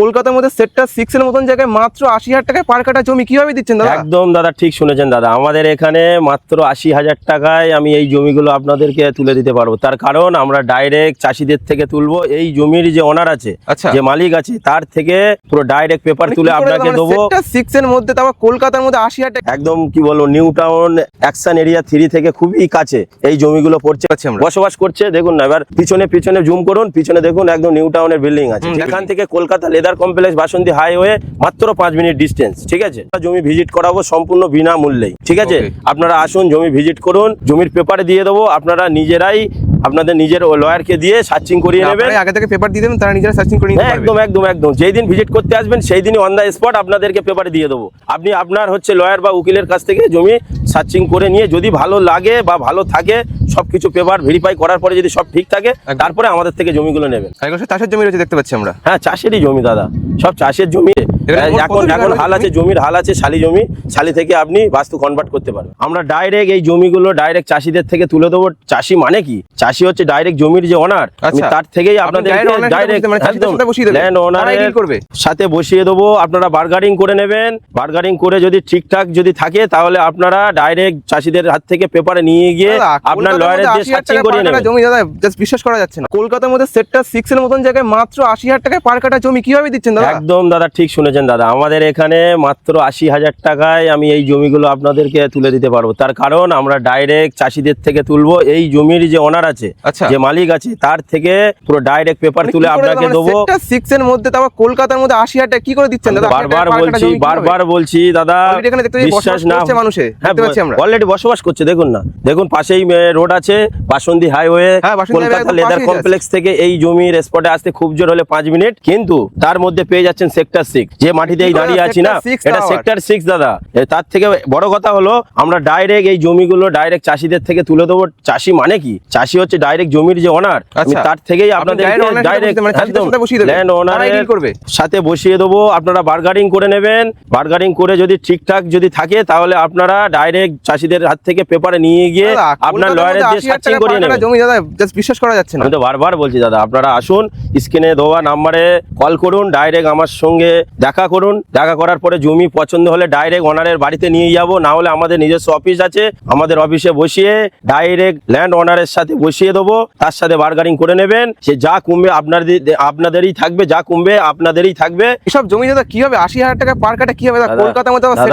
কলকাতার মধ্যে sector six এর মতন জায়গায় মাত্র আশি হাজার টাকায় পার কাটা জমি কীভাবে দিচ্ছেন দাদা? একদম দাদা ঠিক শুনেছেন দাদা। আমাদের এখানে মাত্র আশি হাজার টাকায় আমি এই জমিগুলো আপনাদেরকে তুলে দিতে পারব। তার কারণ আমরা ডাইরেক্ট চাষিদের থেকে তুলবো। এই জমির যে ওনার আছে আচ্ছা। যে মালিক আছে তার থেকে পুরো ডাইরেক্ট পেপার তুলে আপনাকে দেবো। সিক্স এর মধ্যে তারপর কলকাতার মধ্যে আশি হাজার টাকা একদম কি বলব New Town Action Area three থেকে খুবই কাছে এই জমিগুলো পড়ছে। বসবাস করছে। দেখুন না এবার পিছনে পিছনে জুম করুন। পিছনে দেখুন একদম নিউ টাউনের বিল্ডিং আছে। এখান থেকে Kolkata Leather Complex Basanti highway মাত্র পাঁচ মিনিট ডিস্টেন্স ঠিক আছে? জমি ভিজিট করাবো সম্পূর্ণ বিনামূল্যেই ঠিক আছে? আপনারা আসুন জমি ভিজিট করুন জমির পেপারে দিয়ে দেবো আপনারা নিজেরাই আপনাদের নিজের লয়ারকে দিয়ে সার্চিং করিয়ে নেবেন। আগে থেকে পেপার দিয়ে দেবেন তারা নিজেরা সার্চিং করিয়ে হ্যাঁ, একদম একদম একদম। যেই দিন ভিজিট করতে আসবেন সেই দিনই অন দ্য স্পট আপনাদেরকে পেপারে দিয়ে দেবো। আপনি আপনার হচ্ছে লয়ার বা উকিলের কাছ থেকে জমি সার্চিং করে নিয়ে যদি ভালো লাগে বা ভালো থাকে সব কিছু পেপার ভেরিফাই করার পরে যদি সব ঠিক থাকে। তারপরে আমাদের থেকে জমিগুলো নেবেন। চাষের জমি রয়েছে দেখতে পাচ্ছি আমরা। হ্যাঁ চাষেরই জমি দাদা। সব চাষের জমি। এখানে মোট এখন এখন হাল আছে জমির হাল আছে শালি জমি শালি থেকে আপনি বাস্তু কনভার্ট করতে পারবেন। আমরা ডাইরেক্ট এই জমিগুলো ডাইরেক্ট চাষিদের থেকে তুলে দেবো। চাষি মানে কি? চাষি হচ্ছে ডাইরেক্ট জমির যে ওনার আচ্ছা। তার থেকেই আপনাদের সাথে বসিয়ে-। ল্যান্ড। সাথে দেবো। আপনারা বার্গারিং করে নেবেন। বার্গারিং করে যদি ঠিকঠাক যদি থাকে তাহলে আপনারা ডাইরেক্ট চাষিদের হাত থেকে পেপারে নিয়ে গিয়ে আপনার লয়ারের দিয়ে সার্চিং নেবেন। জমি দাদা বিশ্বাস করা যাচ্ছে না। কলকাতার মধ্যে সেক্টর সিক্স এর মতন জায়গায় মাত্র আশি হাজার টাকায় পার কাটা জমি কীভাবে দিচ্ছেন দাদা? একদম দাদা ঠিক শুনেছেন দাদা? আমাদের এখানে মাত্র আশি হাজার টাকায় আমি এই জমিগুলো আপনাদেরকে তুলে দিতে পারব। তার কারণ আমরা ডাইরেক্ট চাষিদের থেকে তুলবো। এই জমির যে ওনার আছে আচ্ছা। যে মালিক আছে তার থেকে পুরো ডাইরেক্ট পেপার তুলে আপনাকে দেবো। সেক্টর সিক্স এর মধ্যে আবার কলকাতার মধ্যে আশি হাজার কি করে দিচ্ছেন? দাদা বারবার বলছি বারবার বলছি দাদা বিশ্বাস না। মানুষে, হ্যাঁ। অলরেডি বসবাস করছে দেখুন না। দেখুন পাশেই রোড আছে বাসন্তী হাইওয়ে হ্যাঁ, কলকাতা লেদার কমপ্লেক্স থেকে এই জমির স্পটে আসতে খুব জোর হলে পাঁচ মিনিট। কিন্তু তার মধ্যে পেয়ে যাচ্ছেন সেক্টর সিক্স যে মাটিতে এই দাঁড়িয়ে আছি না এটা সেক্টর সিক্স দাদা। তার থেকে বড় কথা হলো আমরা ডাইরেক্ট এই জমিগুলো ডাইরেক্ট চাষিদের থেকে তুলে দেবো। চাষি মানে কি? চাষি হচ্ছে ডাইরেক্ট জমির যে ওনার আচ্ছা। তার থেকেই আপনাদের সাথে বসিয়ে-। ল্যান্ড ওনারের সাথে দেবো। আপনারা বার্গারিং করে নেবেন। বার্গারিং করে যদি ঠিকঠাক যদি থাকে তাহলে আপনারা ডাইরেক্ট চাষিদের হাত থেকে পেপারে নিয়ে গিয়ে আপনার লয়ারের দিয়ে সার্চিং করিয়ে নেবেন। জমি দাদা বিশ্বাস করা যাচ্ছে না। আমি তো বারবার বলছি দাদা আপনারা আসুন স্ক্রিনে দেওয়া নাম্বারে কল করুন ডাইরেক্ট আমার সঙ্গে দেখা করুন দেখা করার পরে জমি পছন্দ হলে ডাইরেক্ট ওনারের বাড়িতে নিয়ে যাব না হলে আমাদের নিজস্ব অফিস আছে আমাদের অফিসে বসিয়ে ডাইরেক্ট ল্যান্ড ওনারের সাথে বসিয়ে দেবো তার সাথে বার্গারিং করে নেবেন সে যা কমবে আপনাদের আপনাদেরই থাকবে যা কমবে আপনাদেরই থাকবে এসব জমি দাদা কি হবে আশি হাজার টাকা পার কাটা কি হবে কলকাতার মধ্যে six।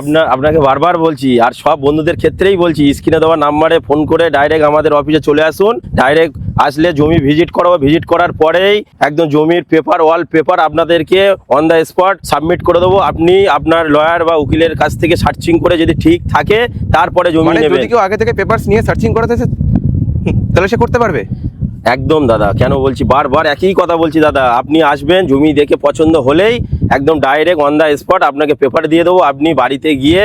আপনার আপনাকে বারবার বলছি আর সব বন্ধুদের ক্ষেত্রেই বলছি স্ক্রিনে দেওয়া নাম্বারে ফোন করে ডাইরেক্ট আমাদের অফিসে চলে আসুন ডাইরেক্ট আসলে জমি ভিজিট করাবো। ভিজিট করার পরেই একদম জমির পেপার ওয়াল পেপার আপনাদেরকে অন দ্য স্পট সাবমিট করে দেবো। আপনি আপনার লয়ার বা উকিলের কাছ থেকে সার্চিং করে যদি ঠিক থাকে তারপরে জমি মানে কেউ আগে থেকে পেপার নিয়ে সার্চিং করাতে তাহলে সে করতে পারবে? একদম দাদা কেন বলছি? বারবার একই কথা বলছি দাদা। আপনি আসবেন জমি দেখে পছন্দ হলেই একদম ডাইরেক্ট অন দ্য স্পট আপনাকে পেপার দিয়ে দেবো। আপনি বাড়িতে গিয়ে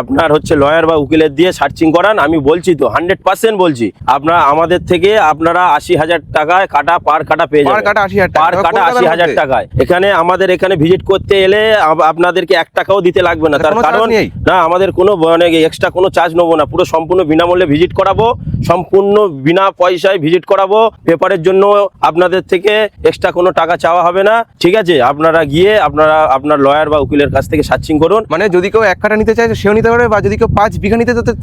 আপনার হচ্ছে লয়ার বা উকিলের দিয়ে সার্চিং করান আমি বলছি তো হান্ড্রেড পার্সেন্ট বলছি। আপনার আমাদের থেকে আপনারা আশি হাজার টাকায় কাটা পার কাটা পেয়ে যাবেন। হাজার পার কাটা আশি হাজার টাকায়। এখানে আমাদের এখানে ভিজিট করতে এলে আপনাদেরকে এক টাকাও দিতে লাগবে না। তার কারণ না আমাদের কোনো মানে এক্সট্রা কোনো চার্জ নেব না। পুরো সম্পূর্ণ বিনামূল্যে ভিজিট করাবো সম্পূর্ণ বিনা পয়সায় ভিজিট করাবো। পেপারের জন্য আপনাদের থেকে এক্সট্রা কোনো টাকা চাওয়া হবে না। ঠিক আছে? আপনারা গিয়ে আপনারা আপনার লয়ার বা উকিলের কাছ থেকে সার্চিং করুন। মানে যদি কেউ এক কাটা নিতে চায় সেও নিতে পারবে বা যদি কেউ পাঁচ বিঘা নিতে চায় তো-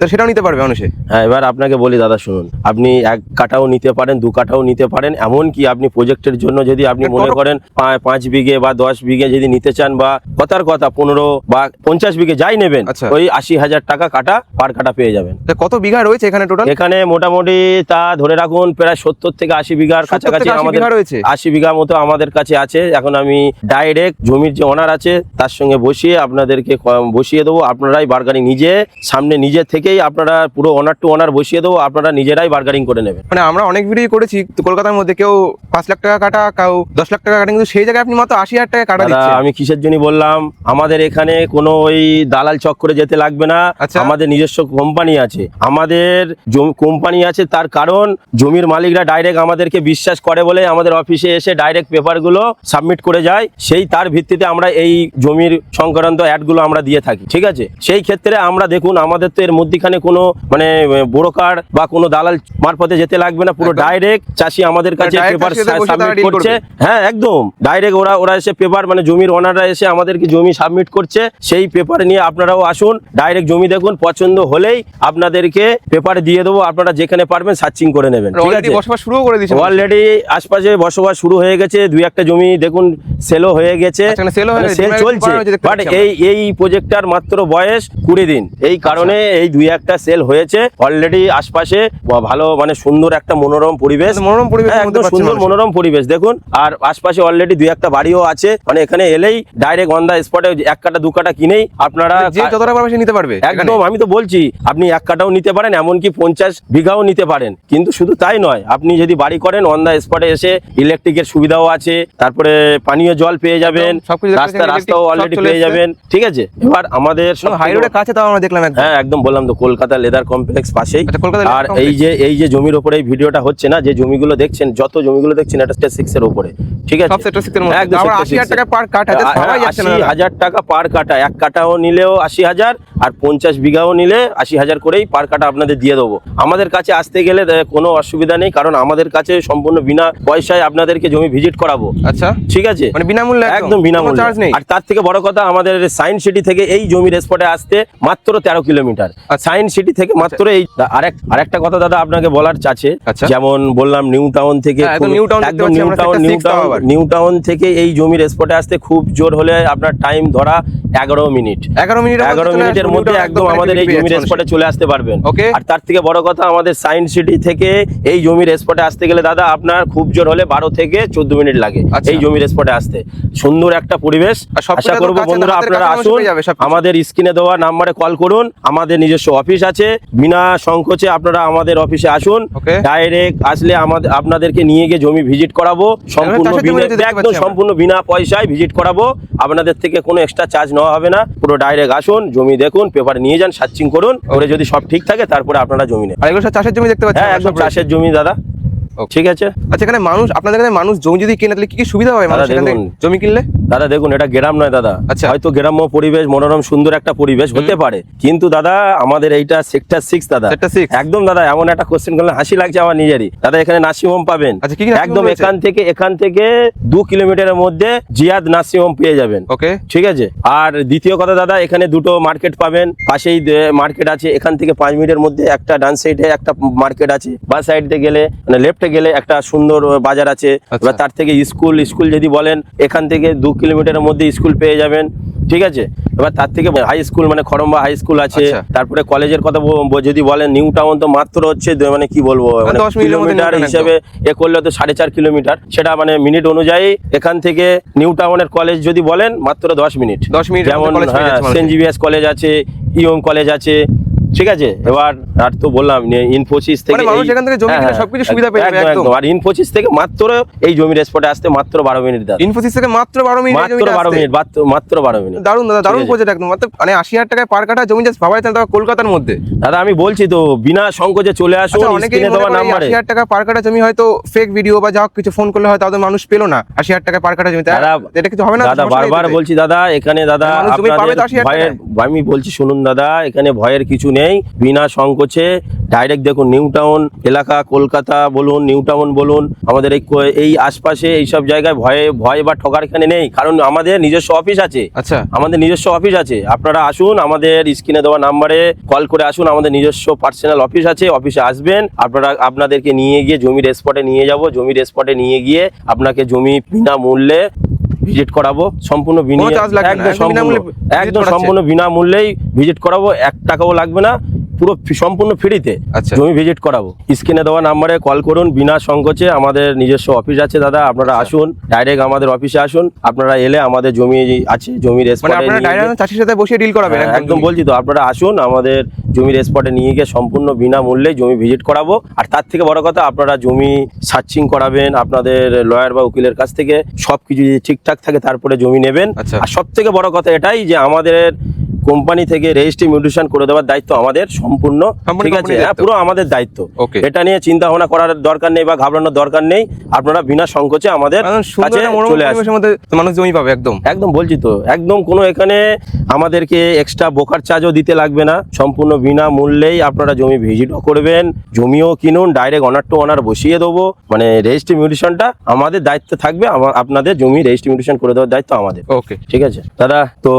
তো সেটাও নিতে পারবে মানুষে। হ্যাঁ এবার আপনাকে বলি দাদা শুনুন। আপনি এক কাটাও নিতে পারেন দু কাটাও নিতে পারেন এমন কি আপনি প্রজেক্টের জন্য যদি আপনি মনে করেন পাঁচ বিঘে বা দশ বিঘে যদি নিতে চান বা কথার কথা পনেরো বা পঞ্চাশ বিঘে যাই নেবেন আচ্ছা। ওই আশি হাজার টাকা কাটা পার কাটা পেয়ে যাবেন। কত বিঘা রয়েছে এখানে টোটাল এখানে মোটামুটি তা ধরে রাখুন প্রায় সত্তর থেকে আশি বিঘার কাছাকাছি আমাদের রয়েছে? আশি বিঘা মতো আমাদের কাছে আছে। এখন আমি ডাইরেক্ট জমির যে ওনার আছে তার সঙ্গে বসিয়ে আপনাদেরকে বসিয়ে দেবো। আপনারাই বার্গারিং। নিজে সামনে নিজে থেকেই আপনারা পুরো ওনার টু অনার বসিয়ে দেবো আপনারা নিজেরাই বার্গারিং করে নেবেন। মানে আমরা অনেক ভিডিও করেছি কলকাতার মধ্যে কেউ পাঁচ লাখ টাকা কাটা কেউ দশ লাখ টাকা কাটা কিন্তু সেই জায়গায় আপনি মাত্র আশি হাজার টাকা কাটা আমি কিসের জন্য বললাম আমাদের এখানে কোনো ওই দালাল চক্করে যেতে লাগবে না। আচ্ছা। আমাদের নিজস্ব কোম্পানি আছে। আমাদের কোম্পানি আছে তার কারণ জমির মালিকরা ডাইরেক্ট আমাদেরকে বিশ্বাস করে বলে আমাদের অফিসে এসে ডাইরেক্ট পেপারগুলো সাবমিট করে যায়। সেই তার ভিত্তিতে আমরা এই জমির সংক্রান্ত অ্যাডগুলো আমরা দিয়ে থাকি ঠিক আছে? আছে। সেই ক্ষেত্রে আমরা দেখুন আমাদের তো এর মধ্যিখানে কোনো মানে ব্রোকার বা কোনো দালাল মারফতে যেতে লাগবে না পুরো ডাইরেক্ট চাষি আমাদের কাছে পেপার তারা সাবমিট করছে। হ্যাঁ একদম। ডাইরেক্ট ওরা ওরা এসে পেপার মানে জমির ওনাররা এসে আমাদেরকে জমি সাবমিট করছে। সেই পেপার নিয়ে আপনারাও আসুন। ডাইরেক্ট জমি দেখুন পছন্দ হলেই আপনাদেরকে পেপার দিয়ে দেবো। আপনারা যেখানে পারবেন সার্চিং করে নেবেন। ঠিক অলরেডি আছে? বসবাস শুরু করে দিয়েছে অলরেডি আশপাশে বসবাস শুরু হয়ে গেছে। দুই একটা জমি দেখুন সেলও হয়ে গেছে। আচ্ছা, মানে সেল চলছে। বাট এই এই প্রজেক্টটার মাত্র বয়স কুড়ি দিন। এই কারণে আচ্ছা। এই দুই একটা সেল হয়েছে। অলরেডি আশপাশে ভালো মানে সুন্দর একটা মনোরম পরিবেশ। মনোরম পরিবেশের হ্যাঁ, একদম সুন্দর মনোরম পরিবেশ দেখুন। আর আশপাশে অলরেডি দুই একটা বাড়িও আছে। মানে এখানে এলেই ডাইরেক্ট অন দা স্পটে এক কাটা দু কাটা কিনেই আপনারা যে যতটা পারবে নিতে পারবে একদম আমি তো বলছি আপনি এক কাটাও নিতে পারেন এমনকি পঞ্চাশ বিঘাও নিতে পারেন। কিন্তু শুধু তাই নয় আপনি যদি বাড়ি করেন অন দা স্পটে এসে ইলেকট্রিকের সুবিধাও আছে তারপরে পানীয় জল পেয়ে যাবেন রাস্তা রাস্তাও অলরেডি পেয়ে যাবেন ঠিক আছে? এবার আমাদের সবথেকে হাই রোডের কাছে তাও আমরা দেখলাম হ্যাঁ একদম বললাম তো কলকাতা লেদার কমপ্লেক্স পাশেই। কলকাতা leather আর এই যে এই যে জমির উপরে এই ভিডিওটা হচ্ছে না যে জমিগুলো দেখছেন যত জমিগুলো দেখছেন এটা স্টেট সিক্স এর উপরে ঠিক আছে? সব সেক্টর সিক্সের মধ্যে। একদম আবার sector আশি হাজার টাকা পার কাঠ আছে সবাই যাচ্ছে আশি না হাজার টাকা পার কাটা এক কাটাও নিলেও আশি হাজার আর পঞ্চাশ বিঘাও নিলে আশি হাজার করেই পার কাটা আপনাদের দিয়ে দেবো। আমাদের কাছে আসতে গেলে কোনো অসুবিধা নেই কারণ আমাদের কাছে সম্পূর্ণ বিনা পয়সায় আপনাদেরকে জমি ভিজিট করাবো। আচ্ছা। ঠিক আছে? মানে বিনামূল্যে একদম। বিনামূল্যে। নেই? আর তার থেকে বড় কথা আমাদের সায়েন্স সিটি থেকে এই জমির স্পটে আসতে মাত্র তেরো কিলোমিটার। সায়েন্স সিটি থেকে মাত্র এই আরেক আরেকটা কথা দাদা আপনাকে বলার চাচ্ছে আচ্ছা। যেমন বললাম নিউ টাউন থেকে হ্যাঁ, New Town New Town New Town New Town থেকে এই জমির স্পটে আসতে খুব জোর হলে আপনার টাইম ধরা এগারো মিনিট এগারো মিনিট এগারো মিনিটের মধ্যে একদম আমাদের এই জমির স্পটে চলে আসতে পারবেন। Okay. আর তার থেকে বড় কথা আমাদের সায়েন্স সিটি থেকে এই জমির স্পটে আসতে গেলে দাদা আপনার খুব জোর হলে বারো থেকে চোদ্দ মিনিট লাগে আচ্ছা। এই জমির স্পটে আসতে। সুন্দর একটা পরিবেশ। আশা করব বন্ধুরা আপনারা আসুন। আমাদের স্ক্রিনে দেওয়া নাম্বারে কল করুন। আমাদের নিজস্ব অফিস আছে। বিনা সংকোচে আপনারা আমাদের অফিসে আসুন। ডাইরেক্ট আসলে আমাদের আপনাদেরকে নিয়ে গিয়ে জমি ভিজিট করাবো। সম্পূর্ণ একদম সম্পূর্ণ বিনা পয়সায় ভিজিট করাবো। আপনাদের থেকে কোনো এক্সট্রা চার্জ নেওয়া হবে না। পুরো ডাইরেক্ট আসুন জমি দেখুন পেপার নিয়ে যান সার্চিং করুন। ওরে যদি সব ঠিক থাকে তারপরে আপনারা জমি নেন। চাষের জমি দেখতে পাচ্ছি হ্যাঁ একদম চাষের জমি দাদা. ঠিক আছে? আচ্ছা এখানে মানুষ আপনাদের এখানে মানুষ জমি যদি কিনে তাহলে কি কি সুবিধা হবে? মানুষ। জমি কিনলে? দাদা দেখুন এটা গ্রাম নয় দাদা। আচ্ছা। হয়তো গ্রাম্য পরিবেশ মনোরম সুন্দর একটা পরিবেশ হতে পারে। কিন্তু দাদা আমাদের এইটা সেক্টর সিক্স দাদা। একদম দাদা এমন একটা কোশ্চেন করলে হাসি লাগছে আমার নিজেরই। দাদা এখানে নার্সিং হোম পাবেন। আচ্ছা, একদম এখান থেকে এখান থেকে দু কিলোমিটারের মধ্যে জিয়াদ নার্সিং হোম পেয়ে যাবেন। ওকে। ঠিক আছে? আর দ্বিতীয় কথা দাদা এখানে দুটো মার্কেট পাবেন। পাশেই মার্কেট আছে এখান থেকে পাঁচ মিনিটের মধ্যে একটা ডান সাইডে একটা মার্কেট আছে। বা সাইডে গেলে মানে লেফটে গেলে একটা সুন্দর বাজার আছে। আচ্ছা। তার থেকে স্কুল স্কুল যদি বলেন এখান থেকে দু কিলোমিটারের মধ্যে স্কুল পেয়ে যাবেন ঠিক আছে এবার তার থেকে হাই স্কুল মানে খড়ম্বা হাই স্কুল আছে আচ্ছা। তারপরে কলেজের কথা যদি বলেন নিউ টাউন তো মাত্র হচ্ছে মানে কি বলব মানে 10 মিনিটের মধ্যে কিলোমিটার হিসেবে এ করলে তো সাড়ে চার কিলোমিটার সেটা মানে মিনিট অনুযায়ী এখান থেকে নিউ টাউনের কলেজ যদি বলেন মাত্র দশ মিনিট দশ মিনিট যেমন। সেন্ট জিভিয়াস কলেজ আছে ইওম কলেজ আছে ঠিক আছে? এবার আর তো বললাম ইনফোসিস থেকে মানে মানুষ এখান থেকে জমি হ্যাঁ, কিনে হ্যাঁ, সবকিছু সুবিধা পেয়ে যাবে, একদম, একদম। একদম। আর ইনফোসিস থেকে মাত্র এই জমির স্পটে আসতে মাত্র বারো মিনিট দাদা। ইনফোসিস থেকে মাত্র বারো মিনিট মাত্র বারো মিনিট মাত্র- মাত্র বারো মিনিট দারুণ দাদা দারুণ। প্রজেক্ট একদম। মাত্র মানে আশি হাজার টাকায় পার কাঠা জমি জাস্ট ভাবা যাচ্ছে না তাও কলকাতার মধ্যে। দাদা আমি বলছি তো বিনা সংকোচে চলে আসুন আচ্ছা স্ক্রিনে দেওয়া হাজার টাকা পার কাঠা জমি হয়তো ফেক ভিডিও বা যা কিছু ফোন করলে হয়তো তাদের মানুষ পেল না আশি হাজার টাকা পার কাঠা জমি এটা কিছু হবে না দাদা বারবার বলছি দাদা এখানে দাদা 80,000 ভয়ের আমি বলছি শুনুন দাদা এখানে ভয়ের কিছু নেই। বিনা সংকোচে ডাইরেক্ট দেখুন নিউ টাউন এলাকা কলকাতা বলুন নিউ টাউন বলুন আমাদের এই এই আশপাশে এইসব জায়গায় ভয়ে ভয় বা ঠকার এখানে নেই। কারণ আমাদের নিজস্ব অফিস আছে। আচ্ছা। আমাদের নিজস্ব অফিস আছে। আপনারা আসুন আমাদের স্ক্রিনে দেওয়া নাম্বারে কল করে আসুন। আমাদের নিজস্ব পার্সোনাল অফিস আছে। অফিসে আসবেন। আপনারা আপনাদেরকে নিয়ে গিয়ে জমির স্পটে নিয়ে যাব। জমির স্পটে নিয়ে গিয়ে আপনাকে জমি বিনা মূল্যে ভিজিট করাবো সম্পূর্ণ একদম সম্পূর্ণ বিনামূল্যেই ভিজিট করাবো এক টাকাও লাগবে না। পুরো সম্পূর্ণ ফ্রিতে আচ্ছা। জমি ভিজিট করাবো স্ক্রিনে দেওয়া নাম্বারে কল করুন বিনা সংকোচে আমাদের নিজস্ব অফিস আছে দাদা আপনারা আচ্ছা। আসুন ডাইরেক্ট আমাদের অফিসে আসুন আপনারা এলে আমাদের জমি আছে জমির মানে চাষির সাথে বসে ডিল করাবেন হ্যাঁ, একদম বলছি তো আপনারা আসুন আমাদের জমির স্পটে নিয়ে গিয়ে সম্পূর্ণ বিনামূল্যে জমি ভিজিট করাবো আর তার থেকে বড় কথা আপনারা জমি সার্চিং করাবেন আপনাদের লয়ার বা উকিলের কাছ থেকে সব কিছু যদি ঠিকঠাক থাকে তারপরে জমি নেবেন আচ্ছা। আর সব থেকে বড় কথা এটাই যে আমাদের কোম্পানি থেকে রেজিস্ট্রি মিউটেশন করে দেওয়ার দায়িত্ব আমাদের সম্পূর্ণ ঠিক আছে? হ্যাঁ পুরো আমাদের দায়িত্ব. এটা নিয়ে চিন্তা ভাবনা করার দরকার নেই বা ঘাবড়ানোর দরকার নেই। আপনারা বিনা সংকোচে আমাদের কাছে চলে মানুষ জমি পাবে একদম। একদম বলছি তো একদম কোনো এখানে আমাদেরকে এক্সট্রা বোকার চার্জও দিতে লাগবে না। সম্পূর্ণ বিনা মূল্যেই আপনারা জমি ভিজিটও করবেন জমিও কিনুন ডাইরেক্ট অনার টু অনার বসিয়ে দেবো। মানে রেজিস্ট্রি মিউটেশনটা আমাদের দায়িত্ব থাকবে আপনাদের জমি রেজিস্ট্রি মিউটেশন করে দেওয়ার দায়িত্ব আমাদের। ওকে ঠিক আছে? দাদা তো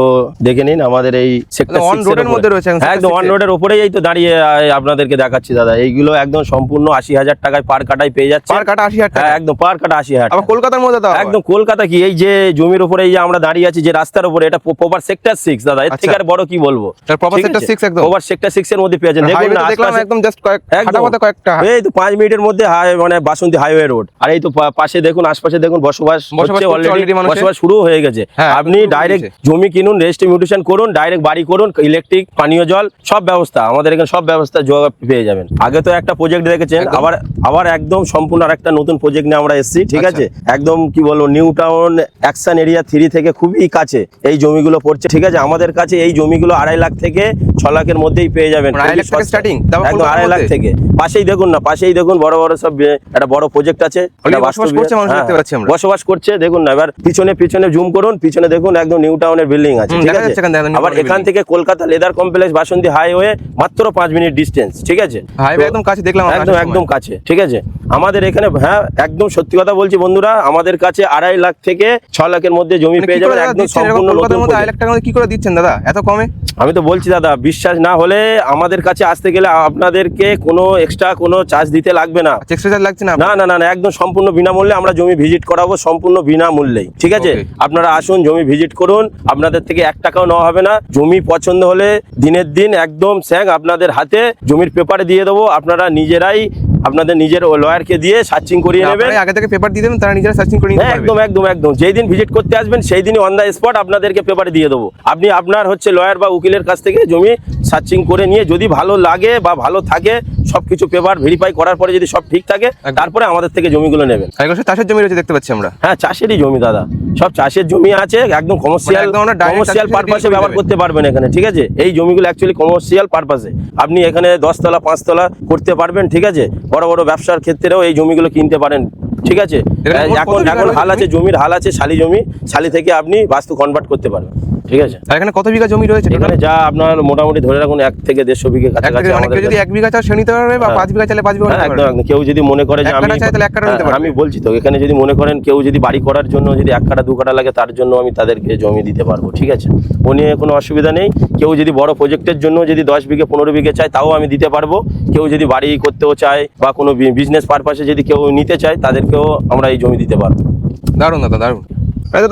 দেখে নিন আমাদের এই সেক্টর একদম on মধ্যে রয়েছে একদম অন রোডের উপরেই এই তো দাঁড়িয়ে আপনাদেরকে দেখাচ্ছি দাদা। এইগুলো একদম সম্পূর্ণ আশি হাজার টাকায় পার কাটায় পেয়ে যাচ্ছে। পার কাটা আশি হাজার একদম পার কাটা আশি হাজার কলকাতার মধ্যে একদম কলকাতা কি এই যে জমির উপরে এই যে আমরা দাঁড়িয়ে আছি যে রাস্তার উপরে এটা প্রপার সেক্টর সিক্স দাদা। এর থেকে। আর বড় কি বলব? তার proper sector একদম। প্রপার সেক্টর সিক্স এর মধ্যে পেয়েছেন। দেখুন না দেখলাম একদম জাস্ট কয়েক একদম। হাঁটা পথে কয়েকটা। এই তো পাঁচ মিনিটের মধ্যে মানে বাসন্তী হাইওয়ে রোড আর এই তো পাশে দেখুন আশপাশে দেখুন বসবাস অলরেডি বসবাস শুরু হয়ে গেছে। হ্যাঁ, আপনি ডাইরেক্ট জমি কিনুন রেজিস্ট্রি মিউটেশন করুন ডাইরেক্ট বাড়ি করুন ইলেকট্রিক পানীয় জল সব ব্যবস্থা। আমাদের এখানে সব ব্যবস্থা পেয়ে যাবেন। আগে তো একটা প্রজেক্ট দেখেছেন আবার আবার একদম সম্পূর্ণ আর একটা নতুন প্রজেক্ট নিয়ে আমরা এসেছি ঠিক আচ্ছা। আছে? একদম কি বলব New Town Action Area three থেকে খুবই কাছে এই জমিগুলো পড়ছে ঠিক আছে? আমাদের কাছে এই জমিগুলো আড়াই লাখ থেকে ছ লাখের মধ্যেই পেয়ে যাবেন। মানে আড়াই লাখ থেকে তারপর একদম আড়াই লাখ থেকে। পাশেই দেখুন না পাশেই দেখুন বড় বড় সব একটা বড় প্রজেক্ট আছে বসবাস করছে মানুষ হ্যাঁ। বসবাস করছে দেখুন না এবার পিছনে পিছনে জুম করুন পিছনে দেখুন একদম নিউ টাউনের বিল্ডিং আছে ঠিক আছে? যাচ্ছে এখান এখান থেকে Kolkata Leather Complex Basanti highway মাত্র পাঁচ মিনিট ডিস্টেন্স ঠিক আছে? হাইওয়ে একদম কাছে দেখলাম একদম একদম কাছে ঠিক আছে? আমাদের এখানে হ্যাঁ একদম সত্যি কথা বলছি বন্ধুরা আমাদের কাছে আড়াই লাখ থেকে ছ লাখের মধ্যে জমি মানে পেয়ে যাবেন একদম সম্পূর্ণ আড়াই লাখ কি করে দিচ্ছেন দাদা এত কমে? আমি তো বলছি দাদা বিশ্বাস না হলে আমাদের কাছে আসতে গেলে আপনাদেরকে কোনো এক্সট্রা কোনো চার্জ দিতে লাগবে না। এক্সট্রা চার্জ লাগছে না? না না না না একদম সম্পূর্ণ বিনামূল্যে আমরা জমি ভিজিট করাবো সম্পূর্ণ বিনামূল্যেই ঠিক আছে? আপনারা আসুন জমি ভিজিট করুন আপনাদের থেকে এক টাকাও নেওয়া হবে না জমি পছন্দ হলে দিনের দিন একদম স্যাং আপনাদের হাতে জমির পেপারে দিয়ে দেবো। আপনারা নিজেরাই আপনাদের নিজের লয়ারকে দিয়ে সার্চিং করিয়ে নেবেন। আগে থেকে পেপার দিয়ে দেবেন তারা নিজেরা সার্চিং করে নিতে হ্যাঁ একদম একদম একদম। যেই দিন ভিজিট করতে আসবেন সেই দিনই অন দ্য স্পট আপনাদেরকে পেপারে দিয়ে দেবো। আপনি আপনার হচ্ছে লয়ার বা উকিলের কাছ থেকে জমি সার্চিং করে নিয়ে যদি ভালো লাগে বা ভালো থাকে সব কিছু পেপার ভেরিফাই করার পরে যদি সব ঠিক থাকে। তারপরে আমাদের থেকে জমিগুলো নেবেন। চাষের জমি রয়েছে দেখতে পাচ্ছি আমরা। হ্যাঁ চাষেরই জমি দাদা। সব চাষের জমি আছে একদম কমার্শিয়াল কমার্শিয়াল পারপাসে ব্যবহার করতে পারবেন এখানে ঠিক আছে? এই জমিগুলো অ্যাকচুয়ালি কমার্শিয়াল পারপাসে আপনি এখানে দশতলা পাঁচতলা করতে পারবেন ঠিক আছে? বড় বড় ব্যবসার ক্ষেত্রেও এই জমিগুলো কিনতে পারেন ঠিক আছে? এখন এখন হাল আছে জমির হাল আছে শালি জমি শালি থেকে আপনি বাস্তু কনভার্ট করতে পারবেন। ঠিক আছে? আর এখানে কত বিঘা জমি রয়েছে এখানে যা আপনার মোটামুটি ধরে রাখুন এক থেকে দেড়শো বিঘে কাছাকাছি আমাদের যদি এক বিঘা চাষ নিতে পারবে বা হ্যাঁ। পাঁচ বিঘা চাইলে পাঁচ বিঘা হ্যাঁ, একদম একদম। কেউ যদি মনে করে যে আমি চাই তাহলে এক কাঠা নিতে হ্যাঁ। আমি বলছি তো এখানে যদি মনে করেন কেউ যদি বাড়ি করার জন্য যদি এক কাঠা দু কাঠা লাগে তার জন্য আমি তাদেরকে জমি দিতে পারব ঠিক আছে? ও নিয়ে কোনো অসুবিধা নেই। কেউ যদি বড় প্রজেক্টের জন্য যদি দশ বিঘে পনেরো বিঘে চায় তাও আমি দিতে পারব। কেউ যদি বাড়ি করতেও চায় বা কোনো বিজনেস পারপাসে যদি কেউ নিতে চায় তাদেরকেও আমরা এই জমি দিতে পারব। দারুণ দাদা দারুণ। দাদা